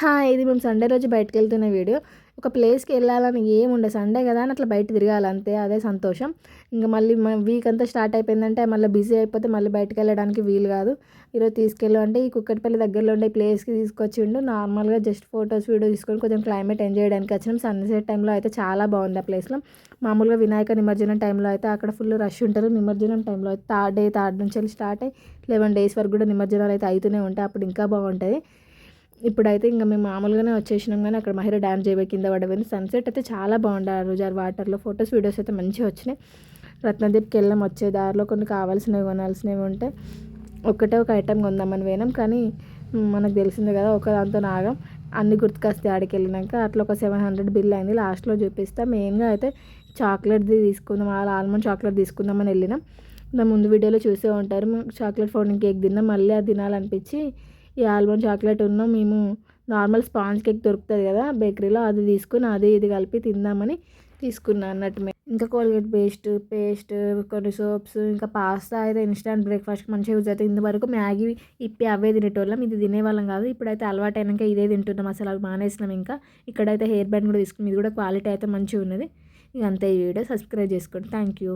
హా ఇది మేము సండే రోజు బయటకు వెళ్తున్న వీడియో. ఒక ప్లేస్కి వెళ్ళాలని ఏముండే సండే కదా అని అట్లా బయట తిరగాలి అంతే అదే సంతోషం. ఇంకా మళ్ళీ వీక్ అంతా స్టార్ట్ అయిపోయిందంటే మళ్ళీ బిజీ అయిపోతే మళ్ళీ బయటకు వెళ్ళడానికి వీలు కాదు. ఈరోజు తీసుకెళ్ళు అంటే ఈ కుక్కటిపల్లి దగ్గరలో ఉండే ప్లేస్కి తీసుకొచ్చిండు నార్మల్గా జస్ట్ ఫొటోస్ వీడియో తీసుకొని కొంచెం క్లైమేట్ ఎంజాయ్ చేయడానికి వచ్చినాం. సన్సెట్ టైంలో అయితే చాలా బాగుంది ఆ ప్లేస్లో. మామూలుగా వినాయక నిమజ్జనం టైంలో అయితే అక్కడ ఫుల్ రష్ ఉంటారు. నిమజ్జనం టైంలో అయితే థర్డ్ డే థర్డ్ నుంచి వెళ్ళి స్టార్ట్ అయ్యి లెవెన్ డేస్ వరకు కూడా నిమజ్జనాలు అయితే అవుతూనే ఉంటాయి. అప్పుడు ఇంకా బాగుంటుంది. ఇప్పుడైతే ఇంకా మేము మామూలుగానే వచ్చేసినాం కానీ అక్కడ మహిళ డ్యామ్ చేయబోయి కింద పడబోయింది సన్సెట్ అయితే చాలా బాగుండే ఆ రోజు వాటర్లో. ఫొటోస్ వీడియోస్ అయితే మంచిగా వచ్చినాయి. రత్నదీప్కి వెళ్ళాం వచ్చే దారిలో కొన్ని కావాల్సినవి కొనాల్సినవి ఉంటే ఒకటే ఒక ఐటెం కొందామని పోయినాం. కానీ మనకు తెలిసింది కదా ఒక దాంతో నాగం అన్ని గుర్తుకొస్తే ఆడికి వెళ్ళినాక. అట్లా ఒక సెవెన్ హండ్రెడ్ బిల్ అయింది. లాస్ట్లో చూపిస్తా. మెయిన్గా అయితే చాక్లెట్ది తీసుకుందాం. అలా ఆల్మండ్ చాక్లెట్ తీసుకుందామని వెళ్ళినాం. నా ముందు వీడియోలో చూసే ఉంటారు. చాక్లెట్ ఫౌండింగ్ కేక్ తిన్నాం. మళ్ళీ అది తినాలనిపించి ఈ ఆల్మండ్ చాక్లెట్ ఉన్న మేము నార్మల్ స్పాంజ్ కేక్ దొరుకుతుంది కదా బేకరీలో అది తీసుకుని అది ఇది కలిపి తిందామని తీసుకున్నాను అన్నట్టు ఇంకా కోల్గేట్ పేస్ట్ పేస్ట్ కొన్ని సోప్స్ ఇంకా పాస్తా అయితే ఇన్స్టాంట్ బ్రేక్ఫాస్ట్ మంచిగా యూజ్ అవుతుంది ఇంతవరకు మ్యాగీ ఇప్పి అవే తినేటోళ్ళం. ఇది తినేవాళ్ళం కాదు. ఇప్పుడైతే అలవాటు అయినాక ఇదే తింటున్నాం. అసలు అవి మానేసినాం ఇంకా. ఇక్కడైతే హెయిర్ బ్యాండ్ కూడా తీసుకున్నాం. ఇది కూడా క్వాలిటీ అయితే మంచిగా ఉన్నది. ఇక అంతే ఈ వీడియో. సబ్స్క్రైబ్ చేసుకోండి. Thank you